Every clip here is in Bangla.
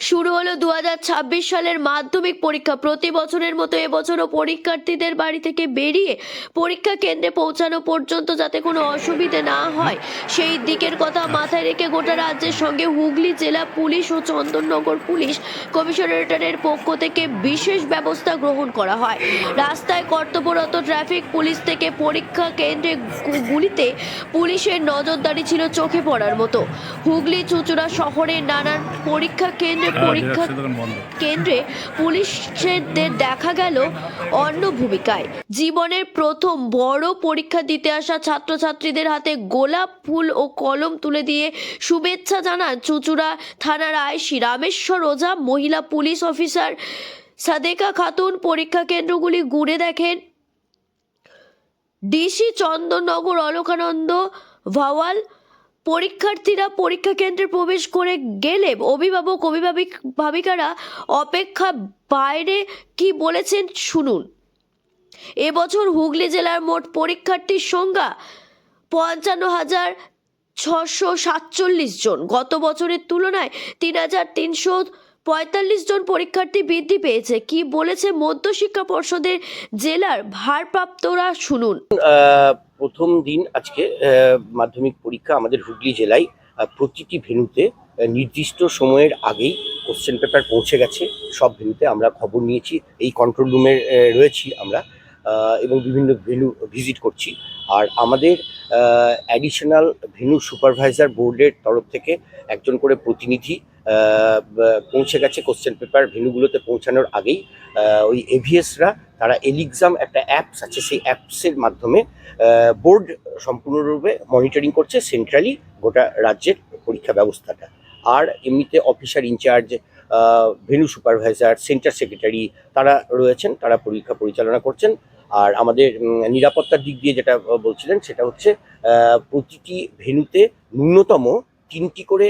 শুরু হলো দু হাজার ছাব্বিশ সালের মাধ্যমিক পরীক্ষা। প্রতি বছরের মতো এবছরও পরীক্ষার্থীদের বাড়ি থেকে বেরিয়ে পরীক্ষা কেন্দ্রে পৌঁছানো পর্যন্ত যাতে কোনো অসুবিধে না হয়, সেই দিকের কথা মাথায় রেখে গোটা রাজ্যের সঙ্গে হুগলি জেলা পুলিশ ও চন্দননগর পুলিশ কমিশনারেটের পক্ষ থেকে বিশেষ ব্যবস্থা গ্রহণ করা হয়। রাস্তায় কর্তব্যরত ট্রাফিক পুলিশ থেকে পরীক্ষা কেন্দ্রে গুলিতে পুলিশের নজরদারি ছিল চোখে পড়ার মতো। হুগলি, চুচুড়া শহরের নানান পরীক্ষা কেন্দ্রে পরীক্ষা কেন্দ্রে পুলিশদের দেখা গেল অন্য ভূমিকায়। জীবনের প্রথম বড় পরীক্ষা দিতে আসা ছাত্রছাত্রীদের হাতে গোলাপ ফুল ও কলম তুলে দিয়ে শুভেচ্ছা জানান চুচুড়া থানার আইসি রামেশ্বর ওঝা মহিলা পুলিশ অফিসার সাদেকা খাতুন। পরীক্ষা কেন্দ্রগুলি ঘুরে দেখেন ডিসি চন্দননগর অলকানন্দ ভাওয়াল পরীক্ষার্থীরা পরীক্ষা কেন্দ্রে প্রবেশ করে গেলে অভিভাবক, অভিভাবিক, ভাবিকারা অপেক্ষা বাইরে কি বলেছেন শুনুন। এবছর হুগলি জেলার মোট পরীক্ষার্থীর সংখ্যা পঞ্চান্ন হাজার ছশো সাতচল্লিশ জন গত বছরের তুলনায় তিন হাজার তিনশো পঁয়তাল্লিশ জন পরীক্ষার্থী বৃদ্ধি পেয়েছে। কি বলেছে মধ্য শিক্ষা পর্ষদের জেলার ভারপ্রাপ্তরা শুনুন। প্রথম দিন আজকে মাধ্যমিক পরীক্ষা আমাদের হুগলি জেলায় প্রতিটি ভেন্যুতে আহ, নির্দিষ্ট সময়ের আগেই কোশ্চেন পেপার পৌঁছে গেছে। সব ভেন্যুতে আমরা খবর নিয়েছি এই কন্ট্রোল রুমে রয়েছি আমরা এবং বিভিন্ন ভেন্যু ভিজিট করছি। আর আমাদের অ্যাডিশনাল ভেন্যু সুপারভাইজার বোর্ডের তরফ থেকে একজন করে প্রতিনিধি পৌঁছে গেছে কোশ্চেন পেপার ভেন্যুগুলোতে পৌঁছানোর আগেই। ওই এভিএসরা তারা এলিক্সাম একটা অ্যাপস আছে, সেই অ্যাপসের মাধ্যমে বোর্ড সম্পূর্ণরূপে মনিটরিং করছে সেন্ট্রালি গোটা রাজ্যের পরীক্ষা ব্যবস্থাটা। আর এমনিতে officer in charge venue supervisor centre secretary তারা রয়েছেন, তারা পরীক্ষা পরিচালনা করছেন। আর আমাদের নিরাপত্তার দিক দিয়ে যেটা বলছিলেন, সেটা হচ্ছে প্রতিটি ভেনুতে ন্যূনতম তিনটি করে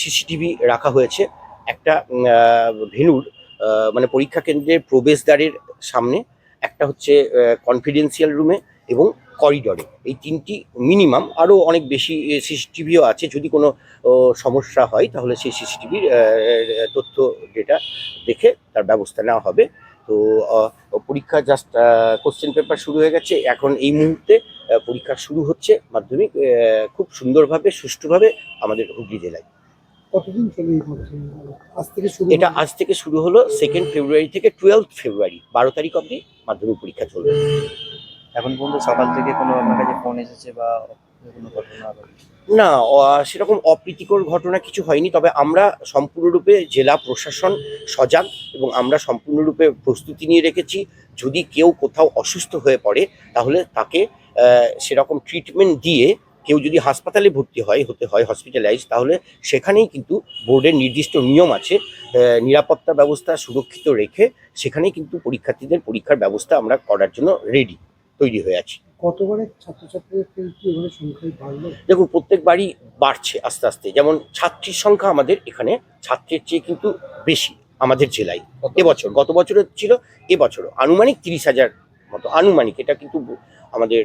সিসিটিভি রাখা হয়েছে। একটা ভেনুর মানে পরীক্ষা কেন্দ্রের প্রবেশদ্বারের সামনে, একটা হচ্ছে কনফিডেন্সিয়াল রুমে এবং করিডরে এই তিনটি মিনিমাম আরও অনেক বেশি সিসিটিভিও আছে। যদি কোনো সমস্যা হয়, তাহলে সেই সিসিটিভির তথ্য ডেটা দেখে তার ব্যবস্থা নেওয়া হবে। তো পরীক্ষা জাস্ট কোশ্চেন পেপার শুরু হয়ে গেছে। এখন এই মুহূর্তে পরীক্ষা শুরু হচ্ছে মাধ্যমিক আহ, খুব সুন্দরভাবে সুষ্ঠুভাবে আমাদের হুগলি জেলায়। কতদিন চলে আজ থেকে শুরু এটা আজ থেকে শুরু হলো সেকেন্ড ফেব্রুয়ারি থেকে টুয়েলভ ফেব্রুয়ারি বারো তারিখ অবধি মাধ্যমিক পরীক্ষা চলবে। এখন পর্যন্ত সকাল থেকে কোনো আপনার কাছে ফোন এসেছে বা কোনো ঘটনা না সেরকম অপ্রীতিকর ঘটনা কিছু হয়নি তবে আমরা সম্পূর্ণরূপে জেলা প্রশাসন সজাগ এবং আমরা সম্পূর্ণরূপে প্রস্তুতি নিয়ে রেখেছি। যদি কেউ কোথাও অসুস্থ হয়ে পড়ে তাহলে তাকে সেরকম ট্রিটমেন্ট দিয়ে কেউ যদি হাসপাতালে ভর্তি হয় হতে হয় হসপিটালাইজ তাহলে সেখানেই কিন্তু বোর্ডের নির্দিষ্ট নিয়ম আছে। নিরাপত্তা ব্যবস্থা সুরক্ষিত রেখে সেখানেই কিন্তু পরীক্ষার্থীদের পরীক্ষার ব্যবস্থা আমরা করার জন্য রেডি তৈরি হয়ে আছি। ছাত্রছাত্রীদের সংখ্যায় বাড়লো? দেখুন প্রত্যেকবারই বাড়ছে আস্তে আস্তে। যেমন ছাত্রীর সংখ্যা আমাদের এখানে ছাত্রের চেয়ে কিন্তু বেশি আমাদের জেলায়। এবছর গত বছরও ছিল এবছরও। আনুমানিক তিরিশ হাজার মতো আনুমানিক। এটা কিন্তু আমাদের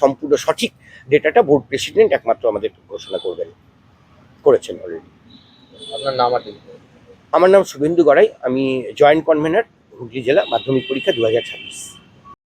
সম্পূর্ণ সঠিক ডেটাটা বোর্ড প্রেসিডেন্ট একমাত্র আমাদের ঘোষণা করবেন করেছেন অলরেডি আপনার নাম আর আমার নাম শুভেন্দু গড়াই আমি জয়েন্ট কনভেনার হুগলি জেলা মাধ্যমিক পরীক্ষা দু হাজার ছাব্বিশ।